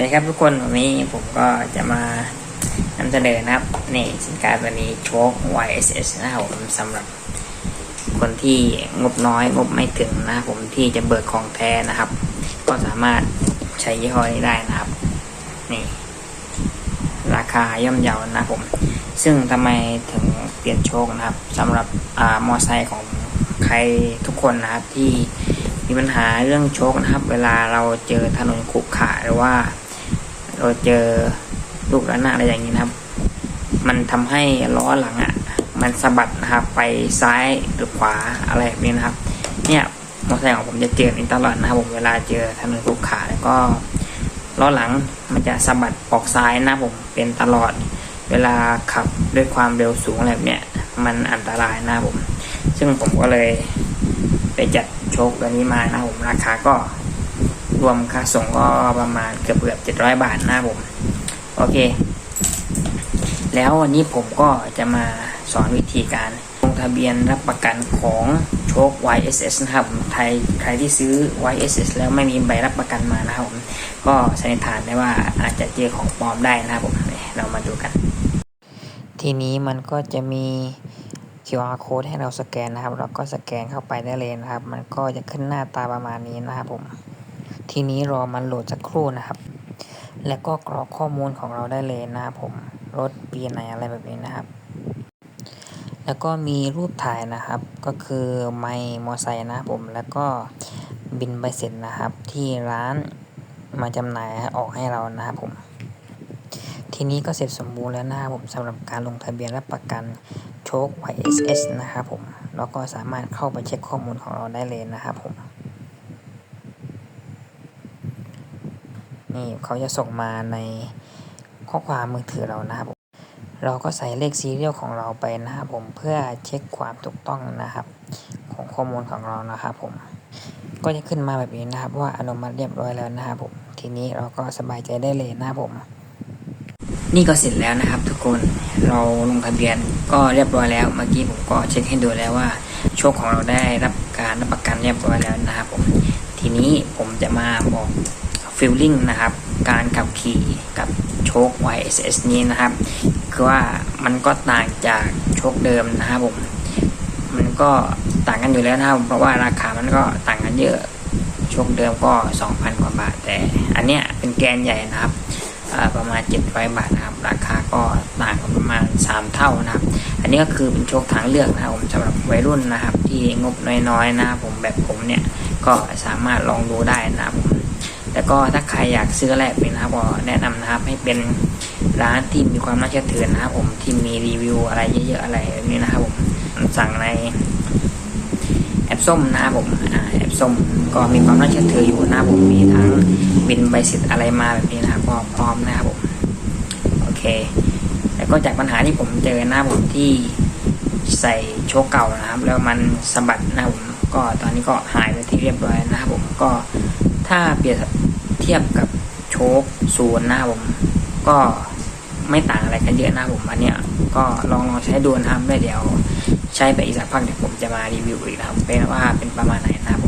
วัสดีครับทุกคนวันนี้ผมก็จะมานำเสนอนะครับนี่สินค้าตัวนี้โชค YSS นะครับผมสำหรับคนที่งบน้อยงบไม่ถึงนะผมที่จะเบิกของแท้นะครับ ก็สามารถใช้ยี่ห้อนี้ได้นะครับนี่ราคาย่อมเยาวนะครับผม ซึ่งทำไมถึงเปลี่ยนโชคนะครับสำหรับอ่ามอไซค์ของใครทุกคนนะครับที่มีปัญหาเรื่องโชคนะครับ เวลาเราเจอถนนขรุขระหรือว่า เราเจอลูกระนาดอะไรอย่างนี้นะครับ มันทำให้ล้อหลังอะ มันสะบัดนะครับไปซ้ายหรือขวาอะไรแบบนี้นะครับ เนี่ยมอเตอร์ไซค์ของผมจะเจออย่างนี้ตลอดนะครับผมเวลาเจอถนนขรุขระแล้วก็ล้อหลังมันจะสะบัดออกซ้ายนะผมเป็นตลอด เวลาขับด้วยความเร็วสูงอะไรแบบเนี้ยมันอันตรายนะผม ซึ่งผมก็เลยไปจัดโชคตัวนี้มานะผมราคาก็ รวมค่าส่งก็ประมาณเกือบเกือบเจ็ดร้อยบาทนะครับผม โอเค แล้ววันนี้ผมก็จะมาสอนวิธีการลงทะเบียนรับประกันของโชค YSS นะครับผมใครใครที่ซื้อ YSS แล้วไม่มีใบรับประกันมานะครับผม ก็สันนิษฐานได้ว่าอาจจะเจอของปลอมได้นะครับผมเนี่ยเรามาดูกัน ทีนี้มันก็จะมี QR code ให้เราสแกนนะครับ เราก็สแกนเข้าไปได้เลยนะครับ มันก็จะขึ้นหน้าตาประมาณนี้นะครับผม ทีนี้รอมันโหลดสักครู่นะครับ แล้วก็กรอกข้อมูลของเราได้เลยนะครับผมรถปีไหนอะไรแบบนี้นะครับ แล้วก็มีรูปถ่ายนะครับ ก็คือไมค์มอไซค์นะครับผม แล้วก็บินใบเสร็จนะครับ ที่ร้านมาจำหน่ายออกให้เรานะครับผม ทีนี้ก็เสร็จสมบูรณ์แล้วนะครับผมสำหรับการลงทะเบียนรับประกันโชค YSS นะครับผม แล้วก็สามารถเข้าไปเช็คข้อมูลของเราได้เลยนะครับผม นี่เขาจะส่งมาในข้อความมือถือเรานะครับผมเราก็ใส่เลขซีเรียลของเราไปนะครับผมเพื่อเช็คความถูกต้องนะครับ ของข้อมูลของเรานะครับผมก็จะขึ้นมาแบบนี้นะครับ ว่าอนุมัติเรียบร้อยแล้วนะครับผมทีนี้เราก็สบายใจได้เลยนะครับผม นี่ก็เสร็จแล้วนะครับ ทุกคนเราลงทะเบียนก็เรียบร้อยแล้วเมื่อกี้ผมก็เช็คให้ดูแล้วว่าโชคของเราได้รับการรับประกันเรียบร้อยแล้วนะครับผมทีนี้ผมจะมาบอก ฟิลลิ่งนะครับ การขับขี่กับโชค YSS นี้นะครับ คือว่ามันก็ต่างจากโชคเดิมนะครับผม มันก็ต่างกันอยู่แล้วนะครับ เพราะว่าราคามันก็ต่างกันเยอะโชคเดิมก็ 2,000 กว่าบาท แต่ อันเนี้ยเป็นแกนใหญ่นะครับประมาณ 700 บาทนะครับ ราคาก็ต่างกันประมาณ 3 เท่านะครับ อันนี้ก็คือเป็นโชคทางเลือกนะครับผมสำหรับวัยรุ่นนะครับ ที่งบน้อยๆนะครับผมแบบผมเนี่ยก็สามารถลองดูได้นะครับผม แล้วก็ถ้าใครอยากซื้อแลกเป็นนะครับก็แนะนำนะครับให้เป็นร้านที่มีความน่าเชื่อถือนะครับผมที่มีรีวิวอะไรเยอะๆอะไรแบบนี้นะครับผมสั่งในแอปส้มนะครับผมอแอปส้มก็มีความน่าเชื่อถืออยู่นะครับผมมีทั้งบินใบเสร็จอะไรมาแบบนี้นะครับก็พร้อมนะครับผมโอเค แล้วก็จากปัญหาที่ผมเจอนะครับผมที่ใส่โชคเก่านะครับ แล้วมันสะบัดนะครับผมก็ตอนนี้ก็หายไปที่เรียบร้อยนะครับผมก็ถ้าเปรียบเทียบกับโชคศูนย์นะผมก็ไม่ต่างอะไรกันเยอะนะผมอันเนี้ยก็ลองลองใช้ดูนะครับเดี๋ยว ใช้ไปอีกสักพักเดี๋ยวผมจะมารีวิวอีกนะครับเป็นว่าเป็นประมาณไหนนะครับผม